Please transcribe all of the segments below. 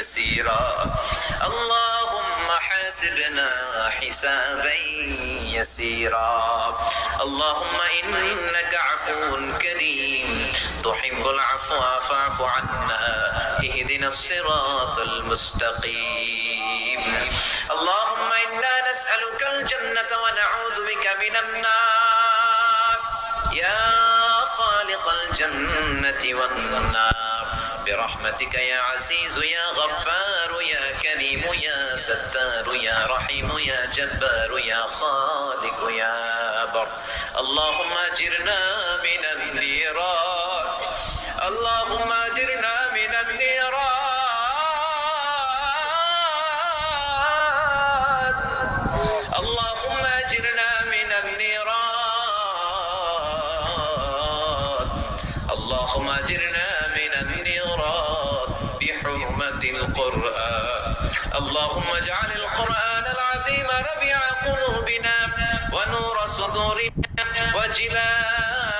يسيرا. اللهم حاسبنا حسابا يسيرا. اللهم إنك عفو كريم. تحب العفو فاعف عنا. اهدنا الصراط المستقيم. اللهم إنا نسألك الجنة ونعوذ بك من النار. يا خالق الجنة والنار. برحمتك يا عزيز يا غفار يا كريم يا ستار يا رحيم يا جبار يا خالق يا بر اللهم أجرنا من النيران. اللهم أجرنا من النيران. اللهم أجرنا من النيران. اللهم أجرنا القرآن. اللهم اجعل القرآن العظيم ربيع قلوبنا ونور صدورنا وجلاء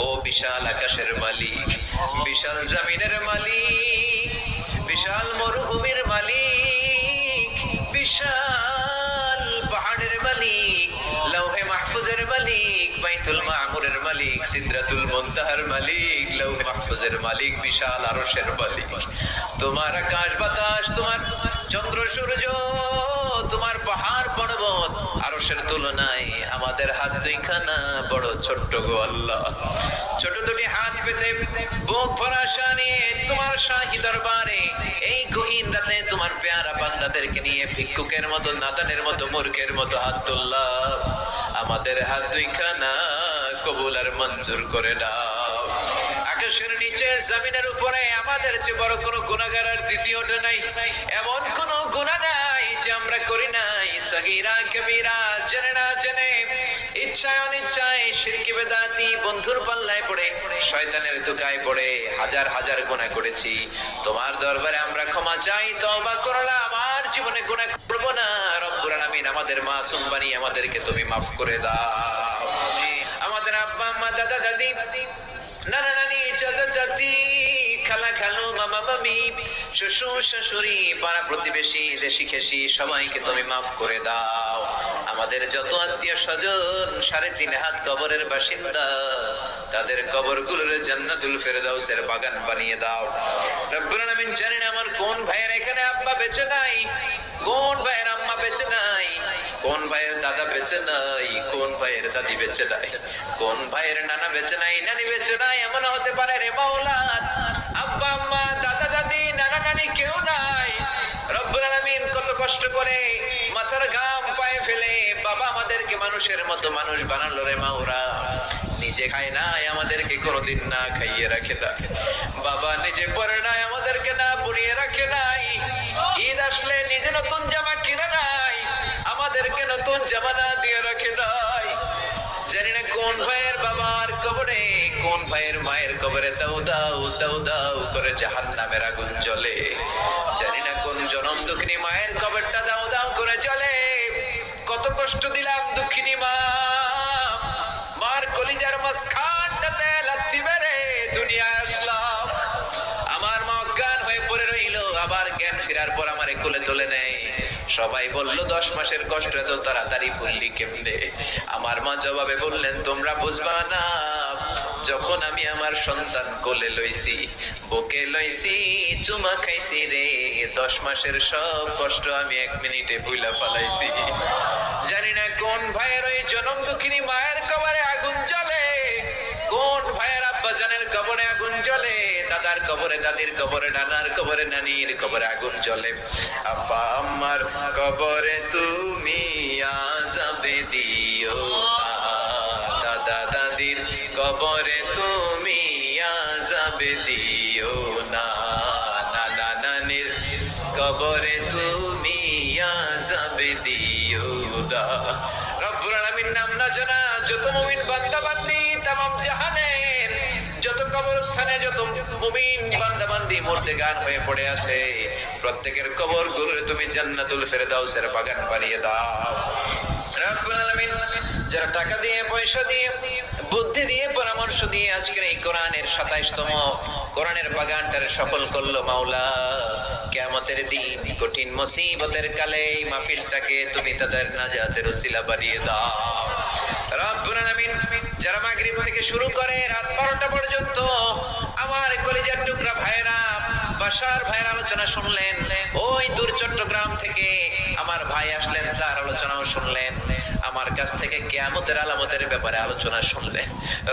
ও বিশাল আকাশের মালিক, বিশাল জমিনের মালিক, বিশাল মরুভূমির মালিক, বিশাল পাহাড়ের মালিক, লৌহে মাহফুজের মালিক, বাইতুল মামুরের মালিক, সিদ্রাতুল মুনতাহার মালিক, লৌহে মাহফুজের মালিক, বিশাল আরশের মালিক। তোমার আকাশ বাতাস, তোমার চন্দ্র সূর্য তোমার পাহাড় পর্বত। আরশের তুলনায় আমাদের হাত দুইখানা বড় ছোট্ট গো আল্লাহ। ছোট দুটি হাত পেতে বুক নিয়ে তোমার শাহী দরবারে, এই গহীন রাতে তোমার পেয়ারা বান্দাদেরকে নিয়ে ভিক্ষুকের মতো নাদানের মতো, মূর্খের মতো হাত তুললাম। আমাদের হাত দুইখানা কবুল আর মঞ্জুর করে দাও। আকাশের নিচে, জমিনের উপরে আমাদের যে বড় কোনো গুণাগার আর দ্বিতীয়টা নাই। এমন কোন গুণা কবিরা, জেনে ইচ্ছায় অনিচ্ছায় শিরকি বেদাতি বন্ধুর পাল্লায় পড়ে, শয়তানের দুকায় পড়ে, হাজার হাজার করেছি। তোমার দরবারে আমরা ক্ষমা চাই করলাম আর জীবনে না। আমাদের মাসুম বানিয়ে আমাদেরকে তুমি মাফ করে দাও। আমাদের আব্বা, আম্মা, দাদা, দাদি, নানা, নানি, চাচা, চাচি খালা খালু, মামা মামি। শ্বশুর শাশুড়ি, পাড়া প্রতিবেশী, দেশি খেসি, সবাইকে তুমি মাফ করে দাও। আমাদের যত আত্মীয় স্বজন, সাড়ে তিন হাত কবরের বাসিন্দা, তাদের কবরগুলোর জান্নাতুল ফেরদাউসের বাগান বানিয়ে দাও। রব্বুল আলামিন জানেন আমার কোন ভাইয়ের এখানে আব্বা বেঁচে নাই? কোন ভাইয়ের আম্মা বেঁচে নাই? কোন ভাইয়ের দাদা বেঁচে নাই? কোন ভাইয়ের দাদি বেঁচে নাই? কোন ভাইয়ের নানা বেঁচে নাই, নানি বেঁচে নাই? এমন হতে পারে রে মাওলা আম্মা দাদা, দাদি, নানা, নানি কেউ নাই। রব্বুল কত কষ্ট করে মাথার ঘাম পায়ে ফেলে বাবা আমাদেরকে মানুষের মতো মানুষ বানালো রে মাওরা। নিজে খায় নাই, আমাদেরকে কোনোদিন না খাইয়ে রাখে না বাবা নিজে পড়ে নাই, আমাদেরকে না পড়িয়ে রাখে ভাইয়ের মায়ের কবরে দাও দাও দাও দাও করে জাহান নামের আগুন জ্বলে। জানি না কোন জনম দুঃখিনী মায়ের কবরটা দাও দাও করে জ্বলে। কত কষ্ট দিলাম দুঃখিনী মা। মার কলিজার দুনিয়ায় আসলাম। আমার মা অজ্ঞান হয়ে পড়ে রইল, আবার জ্ঞান ফেরার পর আমার কোলে তুলে নেয়। সবাই বলল, দশ মাসের কষ্ট এত তাড়াতাড়ি ভুললি কেমনে? আমার মা জবাবে বললেন, তোমরা বুঝবা না যখন আমি আমার সন্তান কোলে লইছি, বুকে লইছি, চুমা খাইছি রে, দশ মাসের সব কষ্ট আমি এক মিনিটে ভুলা ফালাইছি। জানি না কোন ভাইয়ের ওই জনম দুঃখিনী মায়ের কবরে আগুন জ্বলে, কোন ভাইয়ের আব্বা জানের কবরে আগুন জ্বলে, দাদার কবরে, দাদির কবরে, নানার কবরে, নানির কবরে আগুন জ্বলে। আব্বা, আম্মার কবরে তুমি আজাবে দিও কবরে তুমি আজাব দিও না। নানা কবরে তুমি আজাব দিও না। রব্বুল আলামিন নাম না জানা, যত মুমিন বান্দা বান্দি জাহানের যত কবরস্থানে যত মুমিন বান্দা বান্দি মরতে গান হয়ে পড়ে আছে, প্রত্যেকের কবরগুলো তুমি জান্নাতুল ফেরদাউসের বাগান বানিয়ে দাও। রব্বুল যারা টাকা দিয়ে, পয়সা দিয়ে, বুদ্ধি দিয়ে, পরামর্শ দিয়ে আজকের এই কোরআনের সাতাইশতম, কোরআনের বাগানটারে সফল করল মাওলা। কেয়ামতের দিন, কঠিন মুসিবতের কালে এই মাহফিলটাকে তুমি তাদের নাজাতের উসিলা বানিয়ে দাও। যারা মাগরিব থেকে শুরু করে রাত 12টা পর্যন্ত আমার কলিজার টুকরা ভাইরা বাসার ভাইয়ের আলোচনা শুনলেন, ওই দূর চট্টগ্রাম থেকে আমার ভাই আসলেন, তার আলোচনাও শুনলেন। আমার কাছ থেকে কেয়ামতের আলামতের ব্যাপারে আলোচনা শুনলেন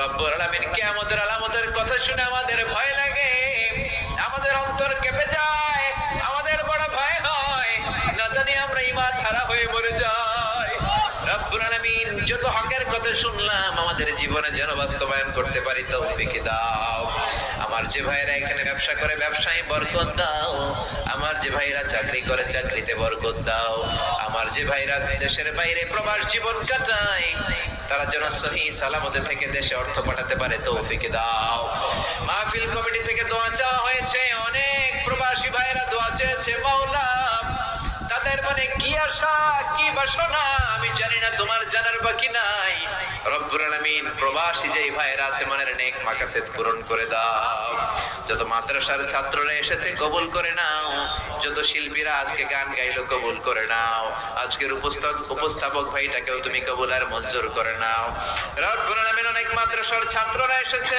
রব্বুল আলামিন কেয়ামতের আলামতের কথা শুনে আমাদের ভয় লাগে। আমাদের অন্তর কেঁপে যায়, আমাদের বড় ভয় হয়। না জানি আমরা ইমান হারা হয়ে মরে যাই। রব্বুল আলামিন যত হকের কথা শুনলাম, আমাদের জীবনে যেন বাস্তবায়ন করতে পারি, তৌফিক দাও। আমার যে ভাইরা এখানে ব্যবসা করে, ব্যবসায় বরকত দাও। আমার যে ভাইরা চাকরি করে, চাকরিতে বরকত দাও। আমার যে ভাইরা দেশের বাইরে প্রবাস জীবন কাটায়, তারা যেন সহি সালামতে থেকে দেশে অর্থ পাঠাতে পারে, তৌফিক দাও। মাহফিল কমিটি থেকে দোয়া চাওয়া হয়েছে। অনেক প্রবাসী ভাইরা দোয়া চেয়েছে। মাওলা মনে কি আশা, কি বাসনা, আমি জানি না তোমার জানার বাকি নাই। রব্বুল আলামিন প্রবাসী যেই ভাইরা আছে, মনের নেক মাকাসেদ পূরণ করে দাও। যত মাদ্রাসার ছাত্ররা এসেছে, কবুল করে নাও। যত শিল্পীরা আজকে গান গাইলো, কবুল করে নাও। আজকের উপস্থাপক উপস্থাপক ভাইটাকেও তুমি কবুল আর মঞ্জুর করে নাও। রব্বুল আলামিন অনেক মাদ্রাসার ছাত্ররা এসেছে।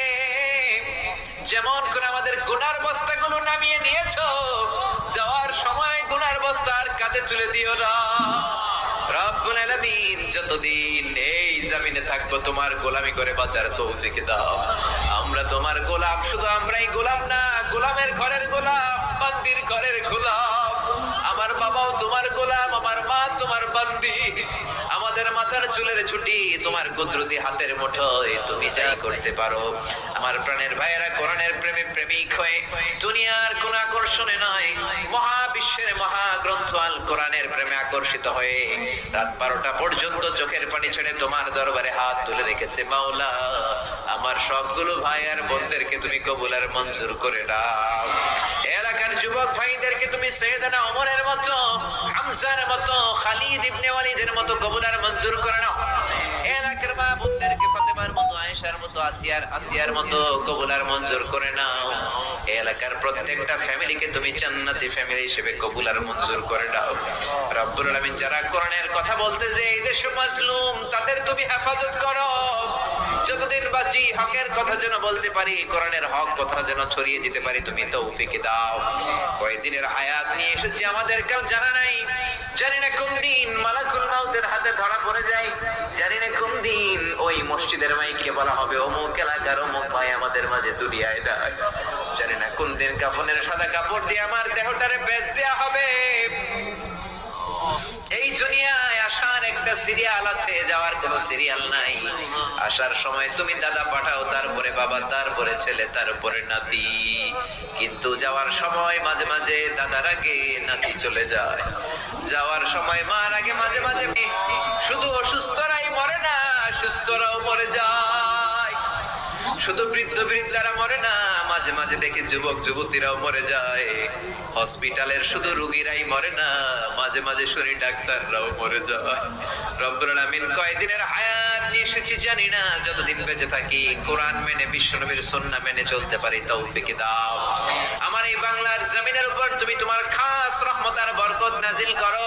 যেমন করে আমাদের গুনার বস্তাগুলো নামিয়ে নিয়েছো, যাওয়ার সময় গুনার বস্তার কাঁধে তুলে দিও না। যতদিন এই জমিনে থাকব, তোমার গোলামি করে বাঁচার তৌফিক দাও। আমরা তোমার গোলাম, শুধু আমরাই গোলাম না, গোলামের ঘরের গোলাম বান্দির ঘরের গোলাম। আমার বাবাও তোমার গোলাম, আমার মা তোমার বান্দি। আমাদের মাথার চুলের ছুটি তোমার কুদরতি হাতের মুঠোয়। তুমি যাই করতে পারো। আমার প্রাণের ভাইয়েরা কোরআনের প্রেমে প্রেমিক হয়ে দুনিয়ার কোন আকর্ষণে নয়, মহাবিশ্বের মহাগ্রন্থ আল কোরআনের প্রেমে আকর্ষিত হয়ে রাত বারোটা পর্যন্ত চোখের পানি ছেড়ে তোমার দরবারে হাত তুলে রেখেছে মাওলা। আমার সবগুলো ভাই আর বোনদেরকে তুমি কবুল আর মঞ্জুর করে দাও। যুবক ভাইদেরকে তুমি সৈয়দনা ওমরের মতো, হামজার মতো, খালিদ ইবনে ওয়ালিদের মতো কবুল মঞ্জুর করে নাও। এলাকার মা বোনদেরকে ফাতেমার মতো, আয়েশার মতো, আসিয়ার আসিয়ার মতো মঞ্জুর করে নাও। এলাকার প্রত্যেকটা ফ্যামিলিকে তুমি জান্নাতি ফ্যামিলি হিসেবে মঞ্জুর করে দাও রব্বুল আলামিন যারা কোরআনের কথা বলতে যে এই দেশে মাজলুম, তাদের তুমি হেফাজত করো। যতদিন বাঁচি, হকের কথা যেন বলতে পারি, কোরআনের হক কথা যেন ছড়িয়ে দিতে পারি, তুমি তৌফিক দাও। কয়েকদিনের হায়াত নিয়ে এসেছি আমাদের, কেউ জানা নাই? জানি না কোন দিন মালাকুল মাউতের হাতে ধরা পড়ে যায়। জানি না কোন দিন ওই মসজিদের মাইকে বলা হবে, অমুক এলাকার অমুক ভাই আমাদের মাঝে দুনিয়ায় দেয় জানি না কোন দিন কাফনের সাদা কাপড় দিয়ে আমার দেহটারে বেচ দেয়া হবে। এই দুনিয়ায় আসার একটা সিরিয়াল আছে, যাওয়ার কোনো সিরিয়াল নাই। আসার সময় তুমি দাদা পাঠাও, তারপরে বাবা, তারপরে ছেলে, তারপরে নাতি। কিন্তু যাওয়ার সময় মাঝে মাঝে দাদার আগে নাতি চলে যায়। যাওয়ার সময় মার আগে মাঝে মাঝে। শুধু অসুস্থরাই মরে না, সুস্থরাও মরে যায়। শুধু বৃদ্ধ বৃদ্ধারা মরে না, মাঝে মাঝে দেখি যুবক যুবতীরাও মরে যায়। হসপিটালের শুধু রুগীরাই মরে না, মাঝে মাঝে শরীর ডাক্তাররাও মরে যায়। রব্বুল আলামিন কয়দিনের হায়াত নিয়ে এসেছি জানি না, যতদিন বেঁচে থাকি কোরআন মেনে, বিশ্বনবীর সুন্নাহ মেনে চলতে পারি, তৌফিক দাও। আমার এই বাংলার জমিনের উপর তুমি তোমার খাস রহমত আর বরকত নাজিল করো।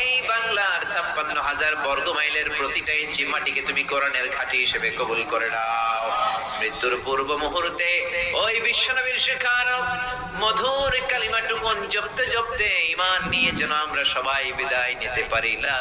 এই বাংলার ছাপ্পান্ন হাজার বর্গ মাইলের প্রতিটা ইঞ্চি মাটিকে তুমি কোরআনের ঘাঁটি হিসেবে কবুল করে নাও। মৃত্যুর পূর্ব মুহূর্তে ওই বিশ্বনবীর শিকার মধুর কালিমাটুকুন জপতে জপতে ইমান নিয়ে যেন আমরা সবাই বিদায় নিতে পারি। লা